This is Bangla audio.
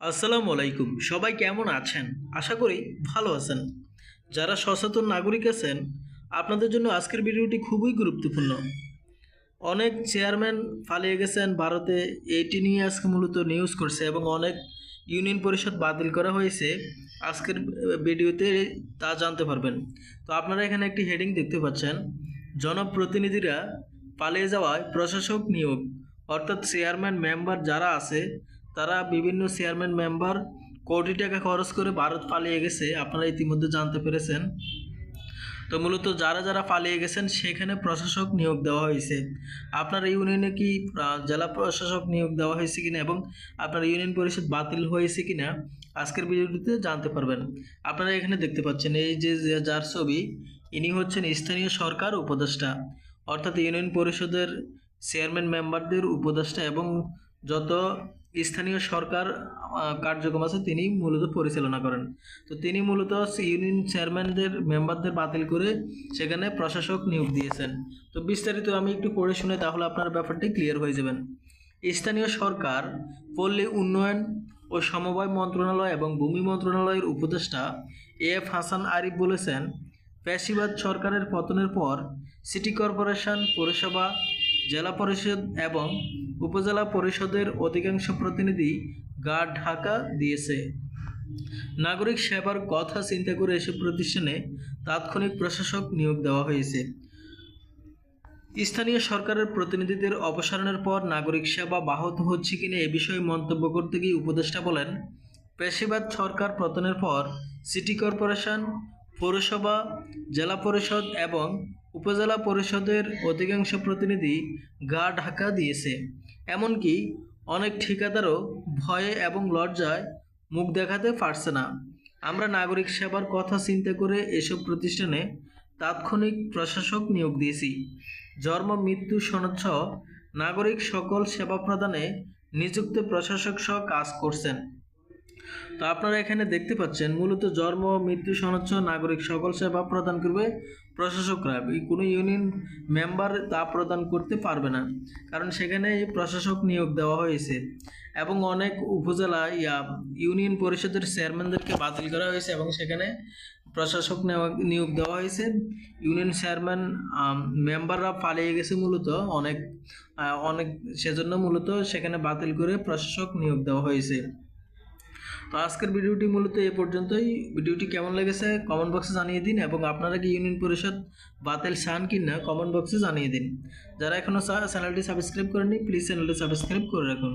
আসসালামু আলাইকুম। সবাই কেমন আছেন? আশা করি ভালো আছেন। যারা সচেতন নাগরিক আছেন, আপনাদের জন্য আজকের ভিডিওটি খুবই গুরুত্বপূর্ণ। অনেক চেয়ারম্যান পালিয়ে গেছেন ভারতে। এটি নিয়ে আজকে মূলত নিউজ করছে এবং অনেক ইউনিয়ন পরিষদ বাতিল করা হয়েছে। আজকের ভিডিওতে তা জানতে পারবেন। তো আপনারা এখানে একটি হেডিং দেখতে পাচ্ছেন। জনপ্রতিনিধিরা পালিয়ে যাওয়ায় প্রশাসক নিয়োগ, অর্থাৎ চেয়ারম্যান মেম্বার যারা আছে তারা বিভিন্ন চেয়ারম্যান মেম্বার কোটি টাকা খরচ করে ভারত পালিয়ে গেছে, আপনারা ইতিমধ্যে জানতে পেরেছেন। তো মূলত যারা যারা পালিয়ে গেছেন, সেখানে প্রশাসক নিয়োগ দেওয়া হয়েছে। আপনার ইউনিয়নে কি জেলা প্রশাসক নিয়োগ দেওয়া হয়েছে কিনা এবং আপনার ইউনিয়ন পরিষদ বাতিল হয়েছে কিনা, আজকের ভিডিওটিতে জানতে পারবেন। আপনারা এখানে দেখতে পাচ্ছেন, এই যে যার ছবি, ইনি হচ্ছেন স্থানীয় সরকার উপদেষ্টা। অর্থাৎ ইউনিয়ন পরিষদের চেয়ারম্যান মেম্বারদের উপদেষ্টা এবং যত স্থানীয় সরকার কার্যক্রম আছে, তিনি মূলত পরিচালনা করেন। তো তিনি মূলত ইউনিয়ন চেয়ারম্যানদের, মেম্বারদের বাতিল করে সেখানে প্রশাসক নিয়োগ দিয়েছেন। তো বিস্তারিত আমি একটু পড়ে শুনে তাহলে আপনার ব্যাপারটি ক্লিয়ার হয়ে যাবেন। স্থানীয় সরকার, পল্লী উন্নয়ন ও সমবায় মন্ত্রণালয় এবং ভূমি মন্ত্রণালয়ের উপদেষ্টা এ এফ হাসান আরিফ বলেছেন পেশিবাদ সরকারের পতনের পর সিটি কর্পোরেশন, পৌরসভা, জেলা পরিষদ এবং উপজেলা পরিষদের অধিকাংশ প্রতিনিধি গা ঢাকা দিয়েছে। নাগরিক সেবার কথা চিন্তা করে এসব প্রতিষ্ঠানে তাৎক্ষণিক প্রশাসক নিয়োগ দেওয়া হয়েছে। স্থানীয় সরকারের প্রতিনিধিদের অপসারণের পর নাগরিক সেবা বাহত হচ্ছে কিনা এ বিষয়ে মন্তব্য করতে গিয়ে উপদেষ্টা বলেন, পেশিবাদ সরকার পতনের পর সিটি কর্পোরেশন, পৌরসভা, জেলা পরিষদ এবং উপজেলা পরিষদের অধিকাংশ প্রতিনিধি গা ঢাকা দিয়েছে। এমনকি অনেক ঠিকাদারও ভয়ে এবং লজ্জায় মুখ দেখাতে পারছে না। আমরা নাগরিক সেবার কথা চিন্তা করে এসব প্রতিষ্ঠানে তাৎক্ষণিক প্রশাসক নিয়োগ দিয়েছি। জন্ম, মৃত্যু সনৎসহ নাগরিক সকল সেবা প্রদানে নিযুক্ত প্রশাসক সহ কাজ করছেন। তো আপনারা এখানে দেখতে পাচ্ছেন, মূলত জন্ম, মৃত্যু সনচ্ছ নাগরিক সকল সেবা প্রদান করবে প্রশাসকরা। কোনো ইউনিয়ন মেম্বার তা প্রদান করতে পারবে না, কারণ সেখানে প্রশাসক নিয়োগ দেওয়া হয়েছে এবং অনেক উপজেলা ইয়া ইউনিয়ন পরিষদের চেয়ারম্যানদেরকে বাতিল করা হয়েছে এবং সেখানে প্রশাসক নিয়োগ দেওয়া হয়েছে। ইউনিয়ন চেয়ারম্যান মেম্বাররা পালিয়ে গেছে মূলত অনেক অনেক, সেজন্য মূলত সেখানে বাতিল করে প্রশাসক নিয়োগ দেওয়া হয়েছে। তো আজকের ভিডিওটি মূলত এ পর্যন্তই। ভিডিওটি কেমন লেগেছে কমেন্ট বক্সে জানিয়ে দিন এবং আপনারা কি ইউনিয়ন পরিষদ বাতিল চান কি না কমেন্ট বক্সে জানিয়ে দিন। যারা এখনও চ্যানেলটি সাবস্ক্রাইব করেনি প্লিজ চ্যানেলটি সাবস্ক্রাইব করে রাখুন।